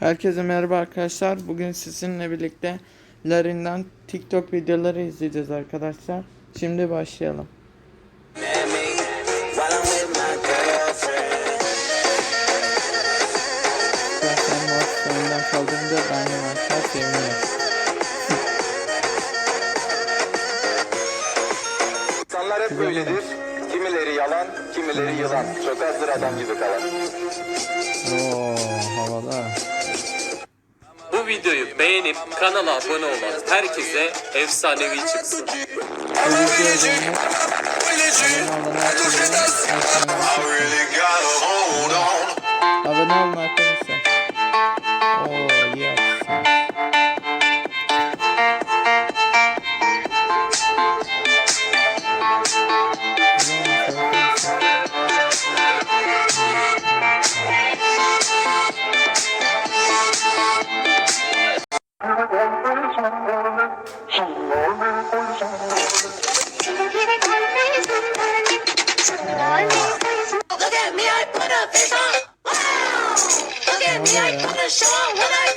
Herkese merhaba arkadaşlar. Bugün sizinle birlikte Larin'den TikTok videoları izleyeceğiz arkadaşlar. Şimdi başlayalım. Böyledir. Kimileri yalan, kimileri yılan. Çok azdır adam gibi kalan. Oo havada. Bu videoyu beğenip kanala abone olan herkese efsanevi çıksın. Abone olun arkadaşlar. I like on the show when I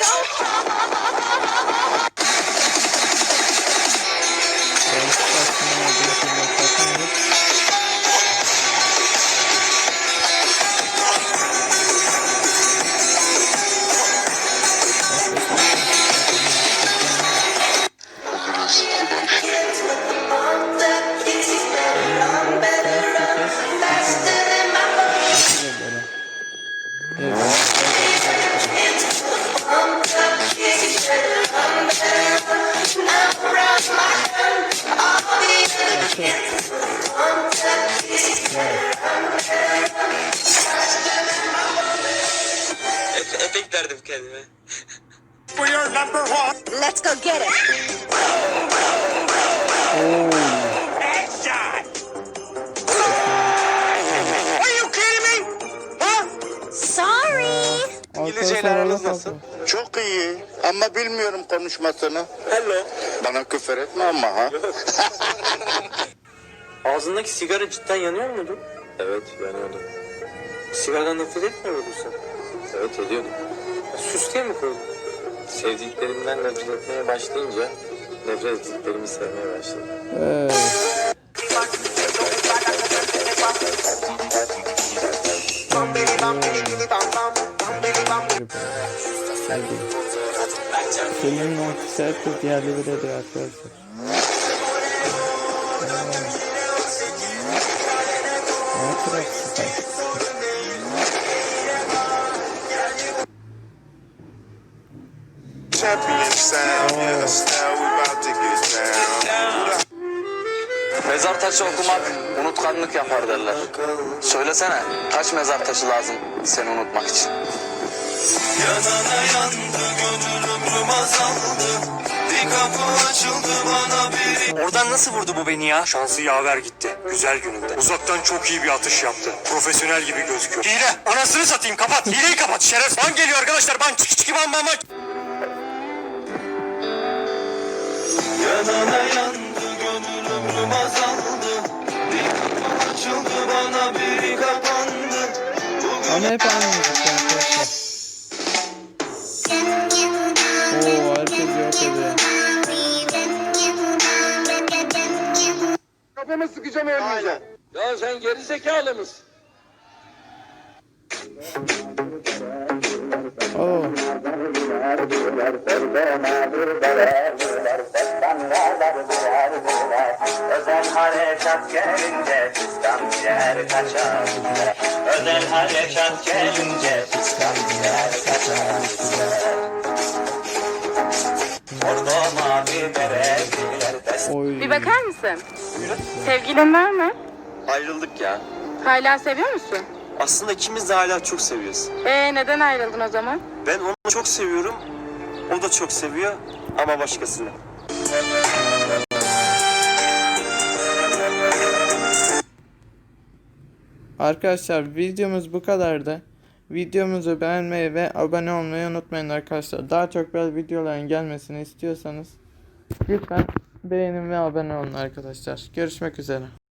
Efekt verdim kendime. Let's go get it. Sorry. İngilizceyle aranız nasıl? Çok iyi ama bilmiyorum konuşmasını. Hello. Bana küfür etme ama ha. Ağzındaki sigara cidden yanıyor muydu? Evet, yanıyordu. Sigaradan nefret etmiyor sen? Evet, ediyordum. Süs diye mi koydun? Sevdiklerimden nefret etmeye başlayınca nefret ettiklerimi sevmeye başladım. Hadi. Senin o sert de diğerleri de diyor arkadaşlar. Ne kadar. Champion sound, yeah, how we about to get down. Mezar taşı okumak unutkanlık yapar derler. Söylesene, kaç mezar taşı lazım seni unutmak için? Yanana yandı, gönül ömrüm azaldı. Bir kapı açıldı bana biri. Oradan nasıl vurdu bu beni ya? Şansı yaver gitti. Güzel gününde. Uzaktan çok iyi bir atış yaptı. Profesyonel gibi gözüküyor. Hile! Anasını satayım kapat. Hileyi kapat şeref. Ban geliyor arkadaşlar. Ban çık çık ban ban ban. Yanana yandı, gönül ömrüm azaldı. Bir kapı açıldı bana biri kapandı. Ama hep aynı müzik arkadaşlar. Oo herkes yok ediyor. Kafamı sıkacağım ölmeyeceğim. Ya sen geri zekalı mısın? Özel harekat gelince fistan yer kaçar Özel harekat gelince fistan yer kaçar Orada mavi Oy. Bir bakar mısın? Sevgilin var mı? Ayrıldık ya. Hala seviyor musun? Aslında ikimiz de hala çok seviyoruz. Ee neden ayrıldın o zaman? Ben onu çok seviyorum. O da çok seviyor ama başkasını. Arkadaşlar videomuz bu kadardı. Videomuzu beğenmeyi ve abone olmayı unutmayın arkadaşlar. Daha çok böyle videoların gelmesini istiyorsanız lütfen beğenin ve abone olun arkadaşlar. Görüşmek üzere.